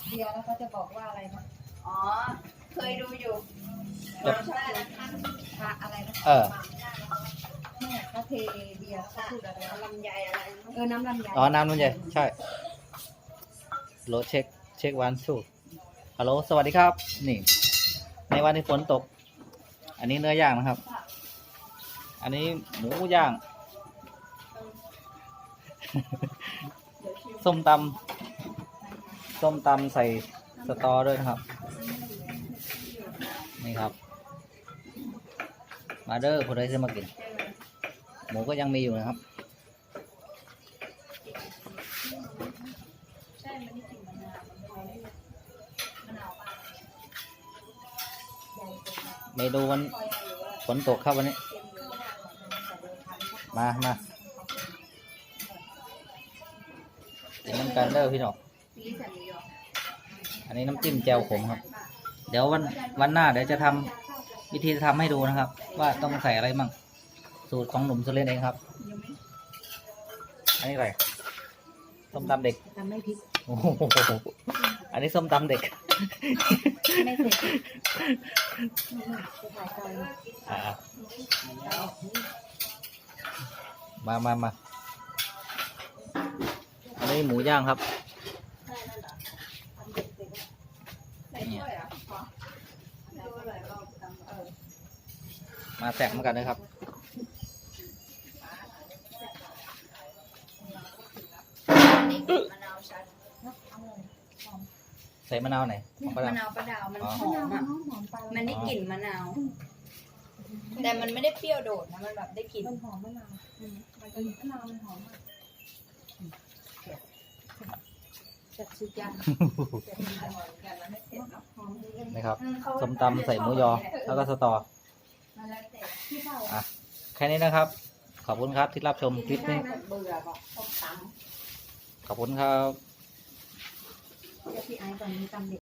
เบียร์แล้วเขาจะบอกว่าอะไรนะอ๋อ เคยดูอยู่เดี๋ยวชอบดูนะคะพระอะไรนะเออ เนี่ยเขาเทเบียร์เขาพูดอะไรนะลำไยอะไรเออน้ำลำไยอ๋อ น้ำนุ่นใหญ่ใช่โหลเช็ค เช็ควันสู้ฮัลโหล สวัสดีครับ นี่ ในวันที่ฝนตก อันนี้เนื้อย่างนะครับ อันนี้หมูย่าง ส้มตำ ส้มตำใส่สตอด้วยนะครับ นี่ครับ มาเดอร์ผู้ใดจะมากิน หมูก็ยังมีอยู่นะครับไมนูวันฝนตกครับวันนี้ มามากินน้ำกันเด้อพี่หน้อง อันนี้น้ำจิ้มแจ่วขมครับ เดี๋ยววันวันหน้าเดี๋ยวจะทำวิธีทำให้ดูนะครับ ว่าต้องใส่อะไรมั่งสูตรของหนุ่มสุเรนเองครับยังไม่อันนี้อะไรส้มตำเด็กทำไม่พริกโอ้โหอันนี้ส้มตำเด็ก ไม่เสร็จนี่จะถ่ายไกลเลยอ่ามามามาอันนี้หมูย่างครับ ใส่ถ้วยเหรออ๋อดูอร่อยลองทำเออ มาแสกเหมือนกันนะครับนี่กลิ่นมะนาวชัดใส่มะนาวไหนของป้าดมะนาวประดาวมันอ๋อหอมอะหอมไปมันได้กลิ่นมะนาว แต่มันไม่ได้เปรี้ยวโดดนะมันแบบได้กลิ่นมันหอมมะนาวอืมมันจะมะนาวมันหอมมากจัดสุดยอดแต่มันอร่อยกันแล้วไม่เผ็ดเนาะหอมดีเลยนะครับอืเขาส้มตำใส่หมูยอ แล้วก็สตอ มันแล้วแต่ที่เท่าอะแค่นี้นะครับ ขอบคุณครับที่รับชมคลิปนี้เบื่อบอกต้มตำขอบคุณครับเดี๋ยวพี่ไอ้ก่อนมีตำเด็ก